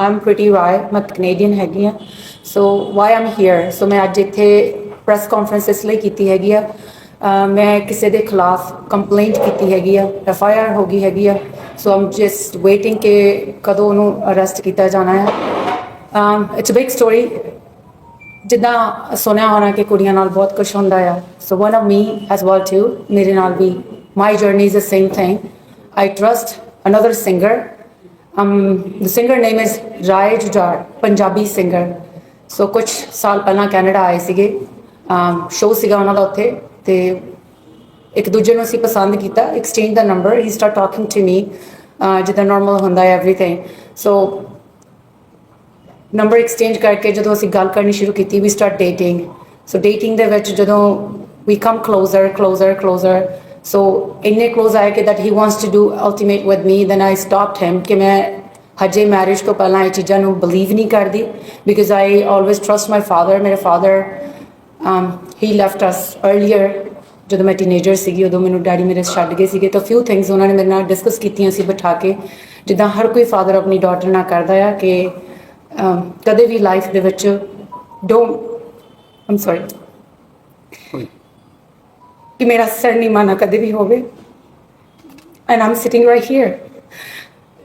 ਆਮ pretty ਰਾਏ ਮੈਂ Canadian ਹੈਗੀ ਆ। ਸੋ ਵਾਈ ਆਮ ਹੇਅਰ ਸੋ ਮੈਂ ਅੱਜ ਇੱਥੇ ਪ੍ਰੈਸ ਕਾਨਫਰੰਸ ਇਸ ਲਈ ਕੀਤੀ ਹੈਗੀ ਆ। ਮੈਂ ਕਿਸੇ ਦੇ ਖਿਲਾਫ ਕੰਪਲੇਂਟ ਕੀਤੀ ਹੈਗੀ ਆ। ਐਫ ਆਈ ਆਰ ਹੋ ਗਈ ਹੈਗੀ ਆ। ਸੋ ਆਮ ਜਸਟ ਵੇਟਿੰਗ ਕਿ ਕਦੋਂ ਉਹਨੂੰ ਅਰੈਸਟ ਕੀਤਾ ਜਾਣਾ ਹੈ। ਇਟਸ ਅ ਬਿਗ ਸਟੋਰੀ ਜਿੱਦਾਂ ਸੁਣਿਆ ਹੋਣਾ ਕਿ ਕੁੜੀਆਂ ਨਾਲ ਬਹੁਤ ਕੁਝ ਹੁੰਦਾ ਆ। So one of me as well too ਮੇਰੇ ਨਾਲ ਵੀ। My journey is the same thing I trust another singer um the singer name is Rai Jujhar Punjabi singer so ਕੁਝ ਸਾਲ ਪਹਿਲਾਂ ਕੈਨੇਡਾ ਆਏ ਸੀਗੇ ਸ਼ੋਅ ਸੀਗਾ ਉਹਨਾਂ ਦਾ ਉੱਥੇ ਤੇ ਇੱਕ ਦੂਜੇ ਨੂੰ ਅਸੀਂ ਪਸੰਦ ਕੀਤਾ ਐਕਸਚੇਂਜ ਦਾ ਨੰਬਰ ਹੀ ਸਟਾਰਟ ਟਾਕਿੰਗ ਟੂ ਮੀ ਜਿੱਦਾਂ ਨਾਰਮਲ ਹੁੰਦਾ ਹੈ ਐਵਰੀਥਿੰਗ ਸੋ ਨੰਬਰ ਐਕਸਚੇਂਜ ਕਰਕੇ ਜਦੋਂ ਅਸੀਂ ਗੱਲ ਕਰਨੀ ਸ਼ੁਰੂ ਕੀਤੀ we start dating so dating ਦੇ ਵਿੱਚ ਜਦੋਂ we come closer closer closer so ਇੰਨੇ ਕਲੋਜ਼ ਆਏ ਕਿ that he wants to do ultimate with me then I stopped him ਕਿ ਮੈਂ ਹਜੇ ਮੈਰਿਜ ਤੋਂ ਪਹਿਲਾਂ ਇਹ ਚੀਜ਼ਾਂ ਨੂੰ ਬਲੀਵ ਨਹੀਂ ਕਰਦੀ because I always trust my father ਮੇਰੇ father um, he left us earlier ਜਦੋਂ ਮੈਂ ਟੀਨੇਜਰ ਸੀਗੀ ਉਦੋਂ ਮੈਨੂੰ ਡੈਡੀ ਮੇਰੇ ਛੱਡ ਗਏ ਸੀਗੇ। ਤਾਂ ਫਿਊ ਥਿੰਗਸ ਉਹਨਾਂ ਨੇ ਮੇਰੇ ਨਾਲ ਡਿਸਕਸ ਕੀਤੀਆਂ ਸੀ ਬਿਠਾ ਕੇ। ਜਿੱਦਾਂ ਹਰ ਕੋਈ ਫਾਦਰ ਆਪਣੀ ਡਾਟਰ ਨਾਲ ਕਰਦਾ ਆ ਕਿ um, ਕਦੇ ਵੀ ਲਾਈਫ ਦੇ ਵਿੱਚ ਡੋਂਟ ਆਮ ਸੌਰੀ ਕਿ ਮੇਰਾ ਸਰ ਨਹੀਂ ਕਦੇ ਵੀ ਹੋਵੇ। And I'm sitting right here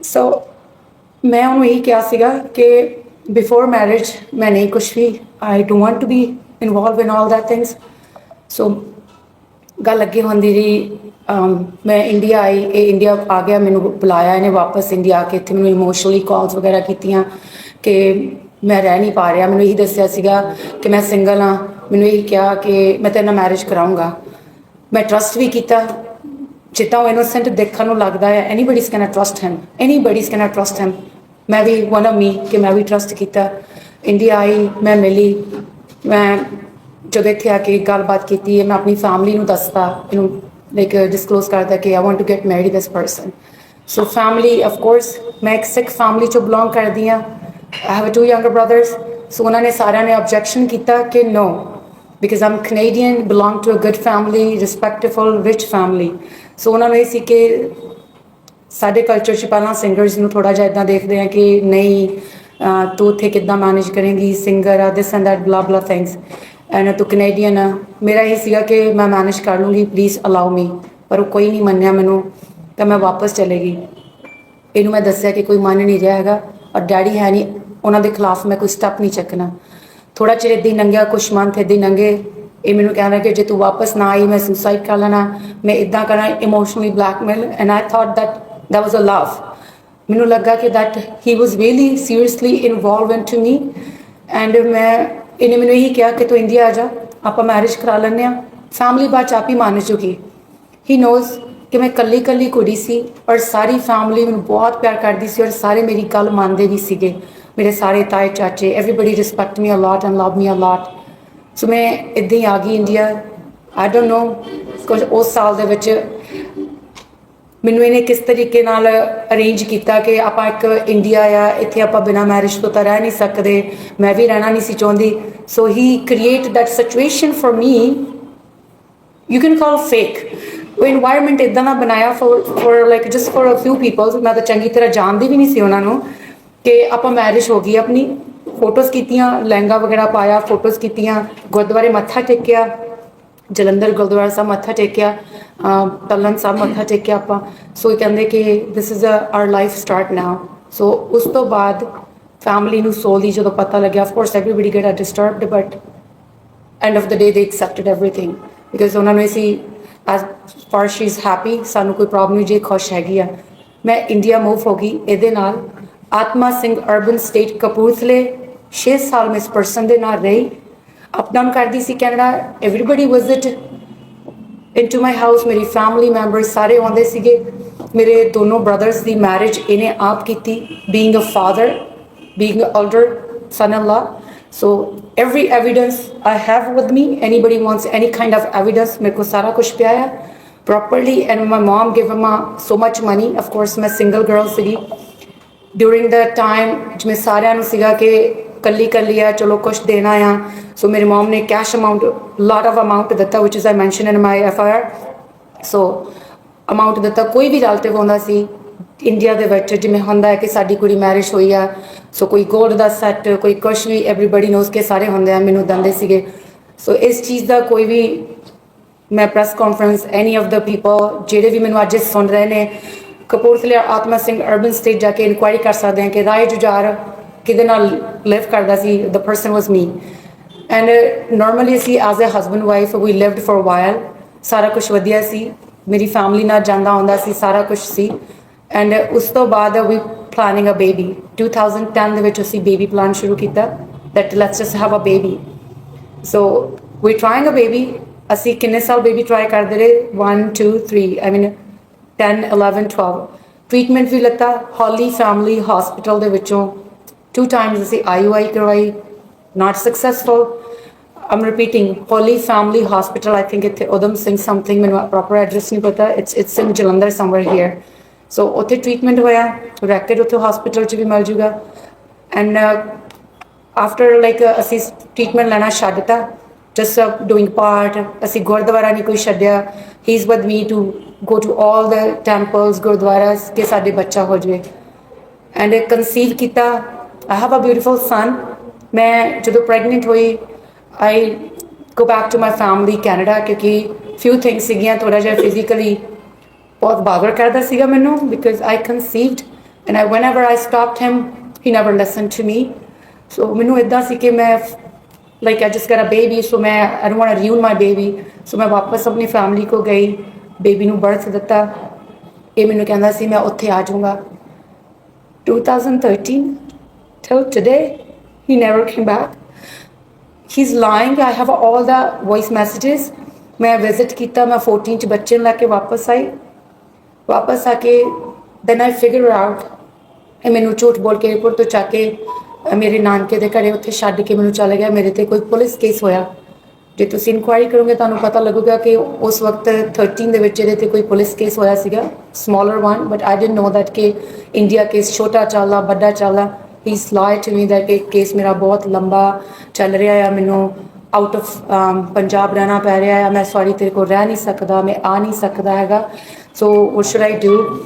so ਮੈਂ ਉਹਨੂੰ ਇਹੀ ਕਿਹਾ ਸੀਗਾ ਕਿ ਬਿਫੋਰ ਮੈਰਿਜ ਮੈਂ ਨਹੀਂ ਕੁਛ ਵੀ I don't want to be involve in all that things so ਗੱਲ ਅੱਗੇ ਹੁੰਦੀ ਰਹੀ um, ਮੈਂ ਇੰਡੀਆ ਆਈ, ਇਹ ਇੰਡੀਆ ਆ ਗਿਆ, ਮੈਨੂੰ ਬੁਲਾਇਆ ਇਹਨੇ ਵਾਪਸ ਇੰਡੀਆ ਆ ਕੇ, ਇੱਥੇ ਮੈਨੂੰ ਇਮੋਸ਼ਨਲੀ ਕਾਲਸ ਵਗੈਰਾ ਕੀਤੀਆਂ ਕਿ ਮੈਂ ਰਹਿ ਨਹੀਂ ਪਾ ਰਿਹਾ। ਮੈਨੂੰ ਇਹੀ ਦੱਸਿਆ ਸੀਗਾ ਕਿ ਮੈਂ ਸਿੰਗਲ ਹਾਂ। ਮੈਨੂੰ ਇਹੀ ਕਿਹਾ ਕਿ ਮੈਂ ਤੇਰੇ ਨਾਲ ਮੈਰਿਜ ਕਰਾਉਂਗਾ ਮੈਂ ਟਰਸਟ ਵੀ ਕੀਤਾ। ਜਿੱਦਾਂ ਉਹ ਇਨੋਸੈਂਟ ਦੇਖਣ ਨੂੰ ਲੱਗਦਾ ਹੈ anybody's can trust him anybody's can trust him ਮੈਂ ਵੀ ਵਨ ਆਫ ਮੀ ਕਿ ਮੈਂ ਵੀ ਟਰਸਟ ਕੀਤਾ। ਇੰਡੀਆ ਆਈ ਮੈਂ ਮਿਲੀ। ਮੈਂ ਜਦੋਂ ਇੱਥੇ ਆ ਕੇ ਗੱਲਬਾਤ ਕੀਤੀ ਹੈ, ਮੈਂ ਆਪਣੀ ਫੈਮਿਲੀ ਨੂੰ ਦੱਸਦਾ ਇਹਨੂੰ ਲਾਈਕ ਡਿਸਕਲੋਜ਼ ਕਰਦਾ ਕਿ I want to get married this person so family of course ਮੈਂ ਇੱਕ ਸਿੱਖ ਫੈਮਿਲੀ ਚੋਂ ਬਿਲੋਂਗ ਕਰਦੀ ਹਾਂ। I have two younger brothers so ਉਹਨਾਂ ਨੇ ਸਾਰਿਆਂ ਨੇ ਆਬਜੈਕਸ਼ਨ ਕੀਤਾ ਕਿ ਨੋ because I'm Canadian, belong to a good family, respectful, rich family. ਸੋ ਉਹਨਾਂ ਨੂੰ ਇਹ ਸੀ ਕਿ ਸਾਡੇ ਕਲਚਰ 'ਚ ਪਹਿਲਾਂ ਸਿੰਗਰਸ ਨੂੰ ਥੋੜਾ ਜਿਹਾ ਇਦਾਂ ਦੇਖਦੇ ਆ ਕਿ ਨਹੀਂ ਤੂੰ ਉੱਥੇ ਕਿੱਦਾਂ ਮੈਨੇਜ ਕਰੇਂਗੀ ਸਿੰਗਰ ਆ this and that blah blah things and ਤੂੰ ਕੈਨੇਡੀਅਨ ਆ। ਮੇਰਾ ਇਹ ਸੀਗਾ ਕਿ ਮੈਂ ਮੈਨੇਜ ਕਰ ਲੂੰਗੀ ਪਲੀਜ਼ ਅਲਾਉ ਮੀ ਪਰ ਉਹ ਕੋਈ ਨਹੀਂ ਮੰਨਿਆ ਮੈਨੂੰ ਤਾਂ ਮੈਂ ਵਾਪਸ ਚਲੇਗੀ ਇਹਨੂੰ ਮੈਂ ਦੱਸਿਆ ਕਿ ਕੋਈ ਮੰਨ ਨਹੀਂ ਰਿਹਾ ਹੈਗਾ। ਔਰ ਡੈਡੀ ਹੈ ਨਹੀਂ ਉਹਨਾਂ ਦੇ ਖਿਲਾਫ ਮੈਂ ਕੋਈ ਸਟੈਪ ਨਹੀਂ ਚੱਕਣਾ। ਥੋੜਾ ਚਿਰ ਏਦਾਂ ਹੀ ਲੰਘਿਆ ਕੁਛ ਮੰਥ ਏਦਾਂ ਹੀ ਲੰਘੇ ਇਹ ਮੈਨੂੰ ਕਹਿ ਕਹਿੰਦਾ ਕਿ ਜੇ ਤੂੰ ਵਾਪਸ ਨਾ ਆਈ, ਮੈਂ ਸੁਸਾਈਡ ਕਰ ਲੈਣਾ। ਮੈਂ ਇਦਾਂ ਕਰਾਂ emotionally blackmail and I thought that that was a love ਮੈਨੂੰ ਲੱਗਾ ਕਿ that he was really seriously involved into me and ਮੈਂ, ਇਹਨੇ ਮੈਨੂੰ ਇਹੀ ਕਿਹਾ ਕਿ ਤੂੰ ਇੰਡੀਆ ਆ ਜਾ, ਆਪਾਂ ਮੈਰਿਜ ਕਰਾ ਲੈਂਦੇ ਆ ਫੈਮਿਲੀ ਬਾਅਦ ਚ ਆਪ ਹੀ ਮੰਨ ਚੁੱਕੀ ਹੀ ਨੋਜ਼ ਕਿ ਮੈਂ ਕੱਲੀ ਕੱਲੀ ਕੁੜੀ ਸੀ, ਔਰ ਸਾਰੀ ਫੈਮਿਲੀ ਮੈਨੂੰ ਬਹੁਤ ਪਿਆਰ ਕਰਦੀ ਸੀ, ਔਰ ਸਾਰੇ ਮੇਰੀ ਗੱਲ ਮੰਨਦੇ ਵੀ ਸੀਗੇ। ਮੇਰੇ ਸਾਰੇ ਤਾਏ, ਚਾਚੇ everybody respect me a lot and love me a lot so ਮੈਂ ਇੱਦਾਂ ਹੀ ਆ ਗਈ ਇੰਡੀਆ ਆਈ ਡੋਨਟ ਨੋ ਕੁਝ ਉਸ ਸਾਲ ਦੇ ਵਿੱਚ ਮੈਨੂੰ ਇਹਨੇ ਕਿਸ ਤਰੀਕੇ ਨਾਲ ਅਰੇਂਜ ਕੀਤਾ ਕਿ ਆਪਾਂ ਇੱਕ ਇੰਡੀਆ ਆ, ਇੱਥੇ ਆਪਾਂ ਬਿਨਾ ਮੈਰਿਜ ਤੋਂ ਤਾਂ ਰਹਿ ਨਹੀਂ ਸਕਦੇ, ਮੈਂ ਵੀ ਰਹਿਣਾ ਨਹੀਂ ਸੀ ਚਾਹੁੰਦੀ। So he create that situation for me you can call fake ਉਹ এনवायरमेंट ਇਦਾਂ ਦਾ ਬਣਾਇਆ for for like just for a few people ਮੈਂ ਤਾਂ ਚੰਗੀ ਤਰ੍ਹਾਂ ਜਾਣਦੀ ਵੀ ਨਹੀਂ ਸੀ ਉਹਨਾਂ ਨੂੰ। ਕਿ ਆਪਾਂ ਮੈਰਿਜ ਹੋ ਗਈ, ਆਪਣੀ ਫੋਟੋਜ਼ ਕੀਤੀਆਂ, ਲਹਿੰਗਾ ਵਗੈਰਾ ਪਾਇਆ ਫੋਟੋਜ਼ ਕੀਤੀਆਂ, ਗੁਰਦੁਆਰੇ ਮੱਥਾ ਟੇਕਿਆ, ਜਲੰਧਰ ਗੁਰਦੁਆਰਾ ਸਾਹਿਬ ਮੱਥਾ ਟੇਕਿਆ, ਅਹ ਤਲਨ ਸਾਹਿਬ ਮੱਥਾ ਟੇਕਿਆ ਆਪਾਂ। ਸੋ ਇਹ ਕਹਿੰਦੇ ਕਿ this is our life start now so ਉਸ ਤੋਂ ਬਾਅਦ ਫੈਮਿਲੀ ਨੂੰ ਸੋਲੀ ਜਦੋਂ ਪਤਾ ਲੱਗਿਆ of course everybody get disturbed but and of the day they accepted everything because ਉਹਨਾਂ ਨੂੰ ਸੀ, as far she is happy, ਸਾਨੂੰ ਕੋਈ ਪ੍ਰੋਬਲਮ ਨਹੀਂ, ਜੇ ਖੁਸ਼ ਹੈਗੀ ਆ। ਮੈਂ ਇੰਡੀਆ ਮੂਵ ਹੋ ਗਈ, ਇਹਦੇ ਨਾਲ ਆਤਮਾ ਸਿੰਘ ਅਰਬਨ ਸਟੇਟ ਕਪੂਰਥਲੇ 6 ਸਾਲ ਮੈਂ ਇਸ ਪਰਸਨ ਦੇ ਨਾਲ ਰਹੀ ਅਪ ਡਾਊਨ ਕਰਦੀ ਸੀ Canada everybody visit into my house ਮੇਰੀ ਫੈਮਿਲੀ ਮੈਂਬਰ ਸਾਰੇ ਆਉਂਦੇ ਸੀਗੇ ਮੇਰੇ ਦੋਨੋਂ ਬ੍ਰਦਰਸ ਦੀ ਮੈਰਿਜ ਇਹਨੇ ਆਪ ਕੀਤੀ being a father being an older son-in-law. So every evidence I have with me, anybody wants any kind of evidence, ਮੇਰੇ ਕੋਲ ਸਾਰਾ ਕੁਝ ਪਿਆ ਹੈ properly and my mom gave him uh, so much money. Of course, ਮੈਂ single girl ਸੀਗੀ. During the time ਜਿਵੇਂ ਸਾਰਿਆਂ ਨੂੰ ਸੀਗਾ ਕਿ ਕੱਲੀ ਕੱਲੀ ਆ, ਚਲੋ ਕੁਝ ਦੇਣਾ ਆ। ਸੋ ਮੇਰੀ ਮਮ ਨੇ cash amount lot of amount ਦਿੱਤਾ, which is I mentioned in my FIR. So amount ਦਿੱਤਾ, ਕੋਈ ਵੀ ਰਿਲੇਟਿਵ ਆਉਂਦਾ ਸੀ ਇੰਡੀਆ ਦੇ ਵਿੱਚ, ਜਿਵੇਂ ਹੁੰਦਾ ਹੈ ਕਿ ਸਾਡੀ ਕੁੜੀ ਮੈਰਿਜ ਹੋਈ ਆ। ਸੋ ਕੋਈ ਗੋਲਡ ਦਾ ਸੈੱਟ ਕੋਈ ਕੁਛ ਵੀ ਐਵਰੀਬਾਡੀ ਨੋਸ ਕੇ ਸਾਰੇ ਹੁੰਦੇ ਆ, ਮੈਨੂੰ ਦੰਦੇ ਸੀਗੇ। ਸੋ ਇਸ ਚੀਜ਼ ਦਾ ਕੋਈ ਵੀ ਮੈਂ press conference any of the people ਜਿਹੜੇ ਵੀ ਮੈਨੂੰ ਅੱਜ ਸੁਣ ਰਹੇ ਨੇ ਕਪੂਰਥਲੇ ਆਤਮਾ ਸਿੰਘ ਅਰਬਨ ਸਟੇਟ ਜਾ ਕੇ ਇਨਕੁਆਇਰੀ ਕਰ ਸਕਦੇ ਹਾਂ ਕਿ ਰਾਏ ਜੁਝਾਰ ਕਿਹਦੇ ਨਾਲ ਲਿਵ ਕਰਦਾ ਸੀ? The person was me and normally ਅਸੀਂ as a husband wife we lived for a while ਸਾਰਾ ਕੁਝ ਵਧੀਆ ਸੀ। ਮੇਰੀ ਫੈਮਿਲੀ ਨਾਲ ਜਾਂਦਾ ਆਉਂਦਾ ਸੀ, ਸਾਰਾ ਕੁਝ ਸੀ। ਐਂਡ ਉਸ ਤੋਂ ਬਾਅਦ ਵੀ ਪਲਾਨਿੰਗ ਅ ਬੇਬੀ 2010 ਦੇ ਵਿੱਚ ਅਸੀਂ ਬੇਬੀ ਪਲਾਨ ਸ਼ੁਰੂ ਕੀਤਾ। That let's just have a baby. So, we're trying a baby. ਅਸੀਂ ਕਿੰਨੇ ਸਾਲ ਬੇਬੀ ਟਰਾਈ ਕਰਦੇ ਰਹੇ? 1 2 3 ਆਈ ਮੀਨ 10 11 12 ਟ੍ਰੀਟਮੈਂਟ ਵੀ ਲੱਤਾ ਹੌਲੀ ਫੈਮਿਲੀ ਹਸਪੀਟਲ ਦੇ ਵਿੱਚੋਂ। ਟੂ times ਅਸੀਂ IUI ਕਰਵਾਈ, not successful I'm repeating Holy Family Hospital, I think ਇੱਥੇ ਉਦਮ ਸਿੰਘ something, ਮੈਨੂੰ proper address ਨਹੀਂ ਪਤਾ। It's it's in Jalandhar somewhere here so ਉੱਥੇ ਟ੍ਰੀਟਮੈਂਟ ਹੋਇਆ ਰੈਕਟ ਉੱਥੇ ਹਸਪੀਟਲ 'ਚ ਵੀ ਮਿਲ ਜੂਗਾ। ਐਂਡ ਆਫਟਰ ਲਾਈਕ ਅਸੀਂ ਟ੍ਰੀਟਮੈਂਟ ਲੈਣਾ ਛੱਡ ਦਿੱਤਾ। ਜਸਟ ਡੂਇੰਗ ਪਾਰਟ ਅਸੀਂ ਗੁਰਦੁਆਰਾ ਨਹੀਂ ਕੋਈ ਛੱਡਿਆ। He is with me to go to 올 the temples gurdwaras ਕਿ ਸਾਡੇ ਬੱਚਾ ਹੋ ਜਾਵੇ ਐਂਡ ਕਨਸੀਵ ਕੀਤਾ ਆਈ ਹੈਵ ਅ ਬਿਊਟੀਫੁਲ ਸਨ ਮੈਂ ਜਦੋਂ ਪ੍ਰੈਗਨੈਂਟ ਹੋਈ I go back to my family Canada ਕਿਉਂਕਿ ਫਿਊ ਥਿੰਗਸ ਸੀਗੀਆਂ ਥੋੜਾ ਜਿਹਾ ਫਿਜ਼ੀਕਲੀ ਬਹੁਤ ਬਾਦਰ ਕਰਦਾ ਸੀਗਾ ਮੈਨੂੰ because I conceived and I whenever I stopped him he never listen to me so ਮੈਨੂੰ ਇਦਾਂ ਸੀ ਕਿ ਮੈਂ like I just got a baby so ਮੈਂ I don't want to ruin my baby so ਮੈਂ ਵਾਪਸ ਆਪਣੀ ਫੈਮਿਲੀ ਕੋ ਗਈ ਬੇਬੀ ਨੂੰ ਬਰਥ ਦਿੱਤਾ। ਇਹ ਮੈਨੂੰ ਕਹਿੰਦਾ ਸੀ, ਮੈਂ ਉੱਥੇ ਆ ਜਾਊਂਗਾ। 2013 till today, he never came back. He's lying. I have all the voice messages. ਮੈਂ ਵਿਜ਼ਿਟ ਕੀਤਾ, ਮੈਂ 14 ਚ ਬੱਚੇ ਨੂੰ ਲੈ ਕੇ ਵਾਪਸ ਆਈ। ਵਾਪਸ ਆ ਕੇ ਦੈਨ ਆਈ ਫਿਗਰ ਆਊਟ ਇਹ ਮੈਨੂੰ ਝੂਠ ਬੋਲ ਕੇ 에어ਪੋਰਟ ਤੋਂ ਚੱਕ ਕੇ ਮੇਰੇ ਨਾਨਕੇ ਦੇ ਘਰੇ ਉੱਥੇ ਛੱਡ ਕੇ ਮੈਨੂੰ ਚਲੇ ਗਿਆ। ਮੇਰੇ ਤੇ ਕੋਈ ਪੁਲਿਸ ਕੇਸ ਹੋਇਆ। ਜੇ ਤੁਸੀਂ ਇਨਕੁਆਇਰੀ ਕਰੋਗੇ, ਤੁਹਾਨੂੰ ਪਤਾ ਲੱਗੂਗਾ ਕਿ ਉਸ ਵਕਤ 13 ਦੇ ਵਿੱਚ ਇਹਦੇ ਤੇ ਕੋਈ ਪੁਲਿਸ ਕੇਸ ਹੋਇਆ ਸੀਗਾ smaller one but I didn't know that ਕਿ ਇੰਡੀਆ ਕੇਸ ਛੋਟਾ ਚੱਲਦਾ ਵੱਡਾ ਚੱਲਦਾ he lie to me that ਕਿ ਕੇਸ ਮੇਰਾ ਬਹੁਤ ਲੰਬਾ ਚੱਲ ਰਿਹਾ ਆ, ਮੈਨੂੰ ਆਊਟ ਆਫ um, ਪੰਜਾਬ ਰਹਿਣਾ ਪੈ ਰਿਹਾ ਆ, ਮੈਂ ਸੌਰੀ ਤੇਰੇ ਕੋਲ ਰਹਿ ਨਹੀਂ ਸਕਦਾ, ਮੈਂ ਆ ਨਹੀਂ ਸਕਦਾ ਹੈਗਾ। ਸੋ ਵਾਟ ਸ਼ੁਡ ਆਈ ਡੂ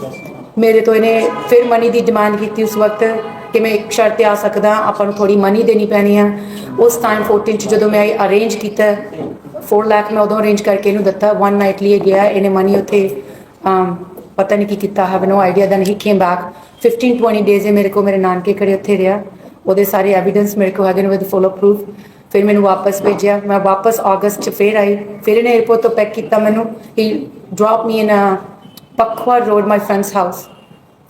ਮੇਰੇ ਤੋਂ ਇਹਨੇ ਫਿਰ ਮਨੀ ਦੀ ਡਿਮਾਂਡ ਕੀਤੀ ਉਸ ਵਕਤ। ਕਿ ਮੈਂ ਇੱਕ ਸ਼ਰਤ ਤੇ ਆ ਸਕਦਾ, ਆਪਾਂ ਨੂੰ ਥੋੜੀ ਮਨੀ ਦੇਣੀ ਪੈਣੀ ਆ। ਉਸ ਟਾਈਮ 14 ਚ ਜਦੋਂ ਮੈਂ ਅਰੇਂਜ ਕੀਤਾ 4 ਲੱਖ ਮੈਂ ਉਦੋਂ ਅਰੇਂਜ ਕਰਕੇ ਇਹਨੂੰ ਦਿੱਤਾ ਵਨ ਨਾਈਟ ਲਈ ਗਿਆ, ਇਹਨੇ ਮਨੀ ਉੱਥੇ ਪਤਾ ਨਹੀਂ ਕੀ ਕੀਤਾ have no idea then he came back 15 20 days ਮੇਰੇ ਕੋ ਮੇਰੇ ਨਾਨਕੇ ਘਰੇ ਉੱਥੇ ਰਿਹਾ। ਉਹਦੇ ਸਾਰੇ ਐਵੀਡੈਂਸ ਮੇਰੇ ਕੋ ਹੈਗੇ ਨੇ ਵਿਦ ਫੁੱਲ ਪ੍ਰੂਫ ਫਿਰ ਮੈਨੂੰ ਵਾਪਸ ਭੇਜਿਆ। ਮੈਂ ਵਾਪਸ ਅਗਸਤ ਚ ਫੇਰ ਆਈ। ਫਿਰ ਇਹਨੇ 에어ਪੋਰਟ ਤੋਂ ਪੈਕ ਕੀਤਾ ਮੈਨੂੰ। He drop me in a Pakhowal road my friends house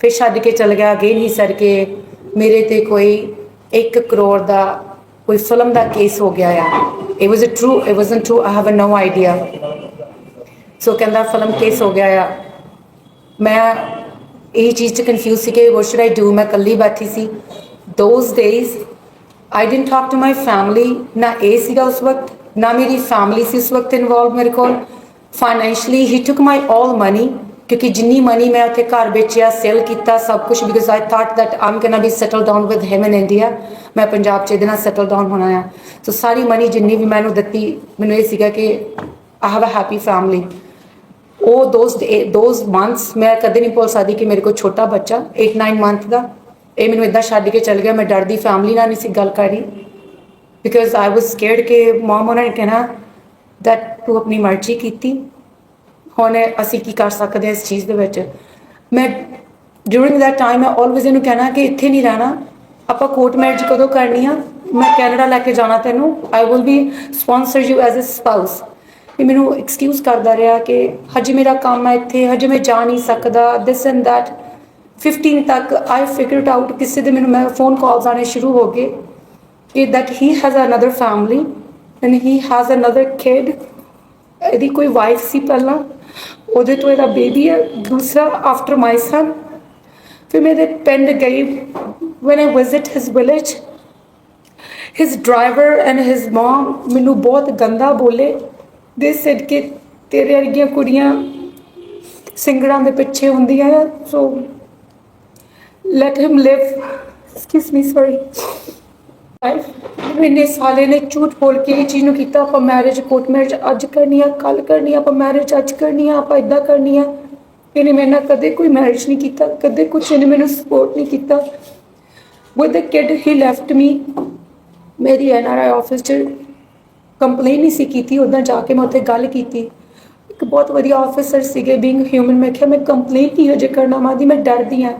ਫਿਰ ਛੱਡ ਕੇ ਚਲ ਗਿਆ। ਅਗੇਨ ਹੀ ਸਰ ਕੇ ਮੇਰੇ ਤੇ ਕੋਈ 1 ਕਰੋੜ ਦਾ ਕੋਈ ਫਿਲਮ ਦਾ ਕੇਸ ਹੋ ਗਿਆ ਆ। It was a true it wasn't true I have no idea so ਕਹਿੰਦਾ ਫਿਲਮ ਕੇਸ ਹੋ ਗਿਆ ਆ। ਮੈਂ ਇਹ ਚੀਜ਼ ਚ ਕਨਫਿਊਜ਼ ਸੀ ਕਿ ਵਾਟ ਸ਼ੁਡ ਆਈ ਡੂ ਮੈਂ ਕੱਲੀ ਬੈਠੀ ਸੀ। Those days I didn't talk to my family ਨਾ ਇਹ ਸੀਗਾ ਉਸ ਵਕਤ, ਨਾ ਮੇਰੀ ਫੈਮਿਲੀ ਸੀ ਉਸ ਵਕਤ ਇਨਵੋਲਵ ਮੇਰੇ ਕੋਲ। ਫਾਈਨੈਂਸ਼ਲੀ ਹੀ ਟੁਕ ਮਾਈ 올 ਮਨੀ ਕਿਉਂਕਿ ਜਿੰਨੀ ਮਨੀ ਮੈਂ ਉੱਥੇ ਘਰ ਵੇਚਿਆ ਸੇਲ ਕੀਤਾ, ਸਭ ਕੁਝ because I thought that I'm gonna be settle down with him in India ਮੈਂ ਪੰਜਾਬ ਚ ਇਹਦੇ ਨਾਲ ਸੈਟਲ ਡਾਊਨ ਹੋਣਾ ਆ। ਸੋ ਸਾਰੀ ਮਨੀ ਜਿੰਨੀ ਵੀ ਮੈਨੂੰ ਦਿੱਤੀ, ਮੈਨੂੰ ਇਹ ਸੀਗਾ ਕਿ I have a happy family ਉਹ ਦੋਸਤ ਦੋਸ ਮੰਥਸ ਮੈਂ ਕਦੇ ਨਹੀਂ ਭੁੱਲ ਸਕਦੀ ਕਿ ਮੇਰੇ ਕੋਲ ਛੋਟਾ ਬੱਚਾ 8-9 ਮੰਥ ਦਾ, ਇਹ ਮੈਨੂੰ ਇਦਾਂ ਛੱਡ ਕੇ ਚਲ ਗਿਆ। ਮੈਂ ਡਰਦੀ ਫੈਮਿਲੀ ਨਾਲ ਨਹੀਂ ਸੀ ਗੱਲ ਕਰ ਰਹੀ ਬਿਕਾਜ਼ ਆਈ ਵਾਸ ਸਕੇਅਰਡ ਕਿ ਮਮ ਉਹਨਾਂ ਨੇ ਕਹਿਣਾ ਦੈਟ ਤੂੰ ਆਪਣੀ ਮਰਜ਼ੀ ਕੀਤੀ। ਹੁਣ ਅਸੀਂ ਕੀ ਕਰ ਸਕਦੇ ਹਾਂ ਇਸ ਚੀਜ਼ ਦੇ ਵਿੱਚ? ਮੈਂ ਡਿਊਰਿੰਗ ਦੈਟ ਟਾਈਮ ਮੈਂ ਆਲਵੇਜ਼ ਇਹਨੂੰ ਕਹਿਣਾ ਕਿ ਇੱਥੇ ਨਹੀਂ ਰਹਿਣਾ। ਆਪਾਂ ਕੋਰਟ ਮੈਰਿਜ ਕਦੋਂ ਕਰਨੀ ਆ? ਮੈਂ ਕੈਨੇਡਾ ਲੈ ਕੇ ਜਾਣਾ ਤੈਨੂੰ। I will be sponsor you as a spouse ਇਹ ਮੈਨੂੰ ਐਕਸਕਿਊਜ਼ ਕਰਦਾ ਰਿਹਾ ਕਿ ਹਜੇ ਮੇਰਾ ਕੰਮ ਹੈ ਇੱਥੇ, ਹਜੇ ਮੈਂ ਜਾ ਨਹੀਂ ਸਕਦਾ ਦਿਸ ਐਂਡ ਦੈਟ 15 ਤੱਕ ਆਈ ਫਿਗਰਡ ਆਊਟ ਕਿਸੇ ਦੇ ਮੈਨੂੰ ਮੈਂ ਫੋਨ ਕਾਲਸ ਆਣੇ ਸ਼ੁਰੂ ਹੋ ਗਏ। ਕਿ that he has another family and he has another kid ਇਹਦੀ ਕੋਈ ਵਾਈਫ ਸੀ ਪਹਿਲਾਂ। ਉਹਦੇ ਤੋਂ ਇਹਦਾ ਬੇਬੀ ਹੈ। ਦੂਸਰਾ ਆਫਟਰ ਮਾਈ ਸਨ ਫਿਰ ਮੈਂ ਇਹਦੇ ਪਿੰਡ ਗਈ। When I visit his village, his driver and his mom ਮੈਨੂੰ ਬਹੁਤ ਗੰਦਾ ਬੋਲੇ। ਦੇ said ਕਿ ਤੇਰੇ ਵਰਗੀਆਂ ਕੁੜੀਆਂ ਸਿੰਗੜਾਂ ਦੇ ਪਿੱਛੇ ਹੁੰਦੀਆਂ ਆ। ਸੋ let him live excuse me sorry ਮੈਨੇ ਸਾਲੇ ਨੇ ਝੂਠ ਬੋਲ ਕੇ ਇਹ ਚੀਜ਼ ਨੂੰ ਕੀਤਾ, ਆਪਾਂ ਮੈਰਿਜ ਕੋਰਟ ਮੈਰਿਜ ਅੱਜ ਕਰਨੀ ਆ ਕੱਲ ਕਰਨੀ ਆ, ਆਪਾਂ ਮੈਰਿਜ ਅੱਜ ਕਰਨੀ ਆ, ਆਪਾਂ ਇਦਾਂ ਕਰਨੀ ਆ। ਇਹਨੇ ਮੇਰੇ ਨਾਲ ਕਦੇ ਕੋਈ ਮੈਰਿਜ ਨਹੀਂ ਕੀਤਾ, ਕਦੇ ਕੁਝ ਇਹਨੇ ਮੈਨੂੰ ਸਪੋਰਟ ਨਹੀਂ ਕੀਤਾ। With the kid he left me ਮੇਰੀ ਐਨਆਰਆਈ ਆਫਿਸ 'ਚ ਕੰਪਲੇਨ ਨਹੀਂ ਸੀ ਕੀਤੀ ਉਦੋਂ ਜਾ ਕੇ ਮੈਂ ਉੱਥੇ ਗੱਲ ਕੀਤੀ। ਇੱਕ ਬਹੁਤ ਵਧੀਆ ਆਫੀਸਰ ਸੀਗੇ ਬੀਇੰਗ ਹਿਊਮਨ ਮੈਂ ਕਿਹਾ ਮੈਂ ਕੰਪਲੇਂਟ ਨਹੀਂ ਹਜੇ ਕਰਨਾ ਮਾਦੀ ਮੈਂ ਡਰਦੀ ਹਾਂ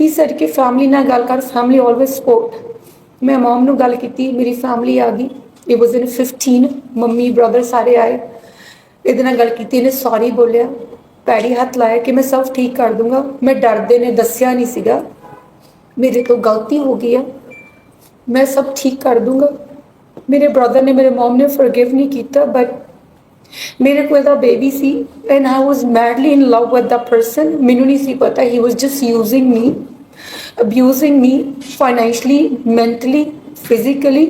ਹੀ ਸਰ ਕਿ ਫੈਮਿਲੀ ਨਾਲ ਗੱਲ ਕਰ ਫੈਮਿਲੀ ਆਲਵੇਸ ਸਪੋਰਟ ਮੈਂ ਮਮ ਨੂੰ ਗੱਲ ਕੀਤੀ, ਮੇਰੀ ਫੈਮਿਲੀ ਆ ਗਈ। It was in 15 mummy brother ਸਾਰੇ ਆਏ। ਇਹਦੇ ਨਾਲ ਗੱਲ ਕੀਤੀ, ਇਹਨੇ ਸੌਰੀ ਬੋਲਿਆ। ਪੈਰੀ ਹੱਥ ਲਾਇਆ ਕਿ ਮੈਂ ਸਭ ਠੀਕ ਕਰ ਦੂੰਗਾ। ਮੈਂ ਡਰਦੇ ਨੇ, ਦੱਸਿਆ ਨਹੀਂ ਸੀਗਾ। ਮੇਰੇ ਤੋਂ ਗਲਤੀ ਹੋ ਗਈ ਆ। ਮੈਂ ਸਭ ਠੀਕ ਕਰ ਦੂੰਗਾ। ਮੇਰੇ ਬ੍ਰਦਰ ਨੇ ਮੇਰੇ ਮਮ ਨੇ ਫੋਰਗਿਵ ਨਹੀਂ ਕੀਤਾ ਬਟ ਮੇਰੇ ਕੋਲ the baby C. And I was madly in love with the person ਮੈਨੂੰ ਨਹੀਂ ਸੀ ਪਤਾ he was just using me abusing me financially mentally physically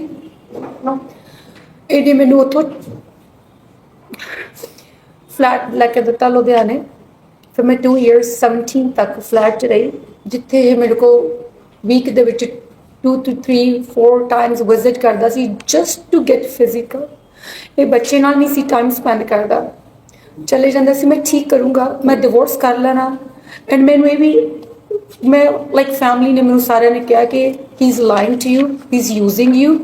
ਇਹਨੇ ਮੈਨੂੰ ਉੱਥੋਂ ਫਲੈਟ ਲੈ ਕੇ ਦਿੱਤਾ ਲੁਧਿਆਣੇ। ਫਿਰ ਮੈਂ 2 ਇਅਰਸ 17 ਤੱਕ ਫਲੈਟ 'ਚ ਰਹੀ, ਜਿੱਥੇ ਇਹ ਮੇਰੇ ਕੋ ਵੀਕ ਦੇ ਵਿੱਚ 2 ਟੂ 3 4 ਟਾਈਮਸ ਵਿਜ਼ਿਟ ਕਰਦਾ ਸੀ ਜਸਟ ਟੂ ਗੈਟ ਫਿਜ਼ੀਕਲ ਇਹ ਬੱਚੇ ਨਾਲ ਨਹੀਂ ਸੀ ਟਾਈਮ ਸਪੈਂਡ ਕਰਦਾ। ਚਲੇ ਜਾਂਦਾ ਸੀ, ਮੈਂ ਠੀਕ ਕਰੂੰਗਾ, ਮੈਂ ਡਿਵੋਰਸ ਕਰ ਲੈਣਾ। ਐਂਡ ਮੈਨੂੰ ਇਹ ਵੀ ਮੈਂ ਲਾਈਕ ਫੈਮਿਲੀ ਨੇ ਮੈਨੂੰ ਸਾਰਿਆਂ ਨੇ ਕਿਹਾ ਕਿ he is lying to you he is using you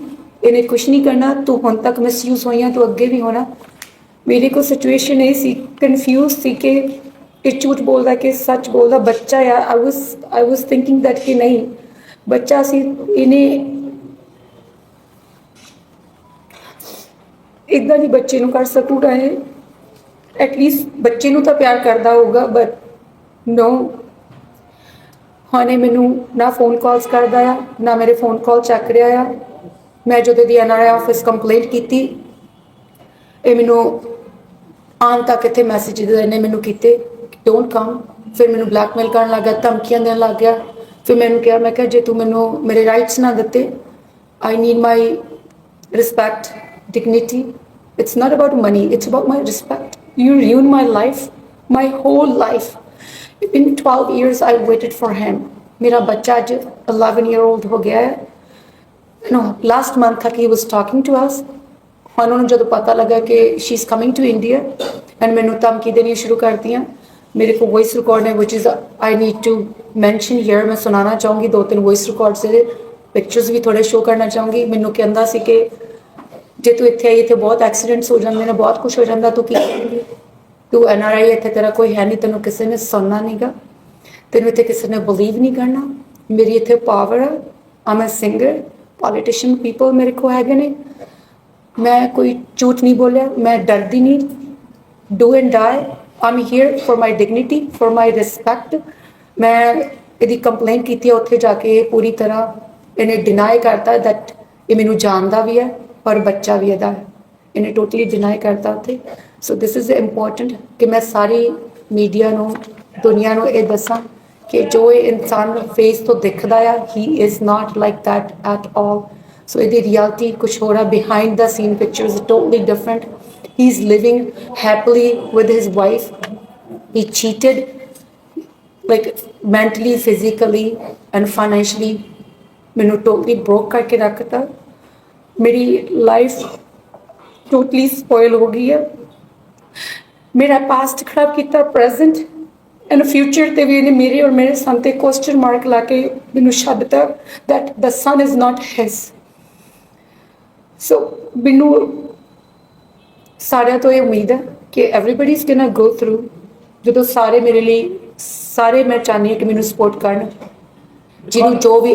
ਇਹਨੇ ਕੁਝ ਨਹੀਂ ਕਰਨਾ, ਤੂੰ ਹੁਣ ਤੱਕ ਮਿਸਯੂਜ਼ ਹੋਈਆਂ ਤੂੰ ਅੱਗੇ ਵੀ ਹੋਣਾ। ਮੇਰੇ ਕੋ ਸਿਚੁਏਸ਼ਨ ਇਹ ਸੀ ਕਨਫਿਊਜ਼ ਸੀ ਕਿ ਇਹ ਝੂਠ ਬੋਲਦਾ ਕਿ ਸੱਚ ਬੋਲਦਾ, ਬੱਚਾ ਆ ਆਈ ਵਾਸ ਆਈ ਵਾਸ ਥਿੰਕਿੰਗ ਦੈਟ ਕਿ ਨਹੀਂ, ਬੱਚਾ ਸੀ, ਇਹਨੇ ਇਦਾਂ ਦੀ ਬੱਚੇ ਨੂੰ ਕਰ ਸਕੂਗਾ ਇਹ? ਐਟਲੀਸਟ ਬੱਚੇ ਨੂੰ ਤਾਂ ਪਿਆਰ ਕਰਦਾ ਹੋਊਗਾ ਬਟ ਨੋ ਹਾਨੇ ਮੈਨੂੰ ਨਾ ਫੋਨ ਕਾਲਸ ਕਰਦਾ ਆ, ਨਾ ਮੇਰੇ ਫੋਨ ਕਾਲ ਚੱਕ ਰਿਹਾ ਆ। ਮੈਂ ਜਦੋਂ ਦੀ ਐਨਆਰਆਈ ਆਫਿਸ ਕੰਪਲੇਂਟ ਕੀਤੀ, ਇਹ ਮੈਨੂੰ ਆਉਣ ਤੱਕ ਇੱਥੇ ਮੈਸੇਜ ਇਹਨੇ ਮੈਨੂੰ ਕੀਤੇ ਡੋਨਟ ਕਮ ਫਿਰ ਮੈਨੂੰ ਬਲੈਕਮੇਲ ਕਰਨ ਲੱਗਾ ਧਮਕੀਆਂ ਦੇਣ ਲੱਗ ਗਿਆ। ਫਿਰ ਮੈਨੂੰ ਕਿਹਾ, ਮੈਂ ਕਿਹਾ, ਜੇ ਤੂੰ ਮੈਨੂੰ ਮੇਰੇ ਰਾਈਟਸ ਨਾ ਦਿੱਤੇ I need my respect dignity it's not about money it's about my respect you ruined my life my whole life in 12 years I waited for him ਮੇਰਾ ਬੱਚਾ ਅੱਜ 11 year old ਹੋ ਗਿਆ ਹੈ no last month ਤੱਕ he was talking to us ਹੁਣ ਉਹਨੂੰ ਜਦੋਂ ਪਤਾ ਲੱਗਾ ਕਿ she is coming to India and ਮੈਨੂੰ ਧਮਕੀ ਦੇਣੀ ਸ਼ੁਰੂ ਕਰਤੀਆਂ ਮੇਰੇ ਕੋਲ ਵੌਇਸ ਰਿਕਾਰਡ ਹੈ which is I need to mention here ਮੈਂ ਸੁਣਾਉਣਾ ਚਾਹੂੰਗੀ ਦੋ ਤਿੰਨ ਵੌਇਸ ਰਿਕਾਰਡਸ ਦੇ ਪਿਕਚਰਸ ਵੀ ਥੋੜੇ ਸ਼ੋ ਕਰਨਾ ਚਾਹੂੰਗੀ ਮੈਨੂੰ ਕਹਿੰਦਾ ਸੀ ਕਿ ਜੇ ਤੂੰ ਇੱਥੇ ਆਈ ਇੱਥੇ ਬਹੁਤ ਐਕਸੀਡੈਂਟਸ ਹੋ ਜਾਂਦੇ ਨੇ ਬਹੁਤ ਕੁਝ ਹੋ ਜਾਂਦਾ ਤੂੰ ਕੀ ਕਰੇਂਗੀ ਤੂੰ ਐਨਆਰਆਈ ਇੱਥੇ ਤੇਰਾ ਕੋਈ ਹੈ ਨਹੀਂ, ਤੈਨੂੰ ਕਿਸੇ ਨੇ ਸੁਣਨਾ ਨਹੀਂਗਾ ਤੈਨੂੰ ਇੱਥੇ ਕਿਸੇ ਨੇ ਬਲੀਵ ਨਹੀਂ ਕਰਨਾ। ਮੇਰੀ ਇੱਥੇ ਪਾਵਰ ਹੈ I'm a singer politician people ਮੇਰੇ ਕੋ ਹੈਗੇ ਨੇ। ਮੈਂ ਕੋਈ ਝੂਠ ਨਹੀਂ ਬੋਲਿਆ, ਮੈਂ ਡਰਦੀ ਨਹੀਂ। Do and die I'm here for my dignity for my respect ਮੈਂ ਇਹਦੀ ਕੰਪਲੇਂਟ ਕੀਤੀ ਹੈ ਉੱਥੇ ਜਾ ਕੇ ਇਹ ਪੂਰੀ ਤਰ੍ਹਾਂ ਇਹਨੇ ਡਿਨਾਈ ਕਰਤਾ ਦੈਟ ਇਹ ਮੈਨੂੰ ਜਾਣਦਾ ਵੀ ਹੈ ਔਰ ਬੱਚਾ ਵੀ ਇਹਦਾ ਹੈ। ਇਹਨੇ ਟੋਟਲੀ ਡਿਨਾਈ ਕਰਤਾ ਉੱਥੇ। ਸੋ ਦਿਸ ਇਜ਼ ਇੰਪੋਰਟੈਂਟ ਕਿ ਮੈਂ ਸਾਰੀ ਮੀਡੀਆ ਨੂੰ, ਦੁਨੀਆ ਨੂੰ ਇਹ ਦੱਸਾਂ ਕਿ ਜੋ ਇਹ ਇਨਸਾਨ ਫੇਸ ਤੋਂ ਦਿਖਦਾ ਆ he is not like that at all. ਸੋ ਇਹਦੀ ਰਿਐਲਿਟੀ ਕੁਝ ਹੋਰ ਆ behind the scene pictures totally different he is living happily with his wife he cheated like mentally physically and financially. ਮੈਨੂੰ ਟੋਟਲੀ ਬ੍ਰੋਕ ਕਰਕੇ ਰੱਖਤਾ। ਮੇਰੀ ਲਾਈਫ ਟੋਟਲੀ ਸਪੋਇਲ ਹੋ ਗਈ ਹੈ ਮੇਰਾ ਪਾਸਟ ਖਰਾਬ ਕੀਤਾ ਪ੍ਰੈਜ਼ੈਂਟ ਐਂਡ ਫਿਊਚਰ ਤੇ ਵੀ ਇਹਨੇ ਮੇਰੇ ਔਰ ਮੇਰੇ ਸਨ ਤੇ ਕੁਐਸਚਨ ਮਾਰਕ ਲਾ ਕੇ ਮੈਨੂੰ ਛੱਡਤਾ that the son is not his ਸੋ ਮੈਨੂੰ ਸਾਰਿਆਂ ਤੋਂ ਇਹ ਉਮੀਦ ਹੈ ਕਿ everybody is gonna go through ਜਦੋਂ ਸਾਰੇ ਮੇਰੇ ਲਈ ਸਾਰੇ ਮੈਂ ਚਾਹੁੰਦੀ ਹਾਂ ਕਿ ਮੈਨੂੰ ਸਪੋਰਟ ਕਰਨ ਜਿਹਨੂੰ ਜੋ ਵੀ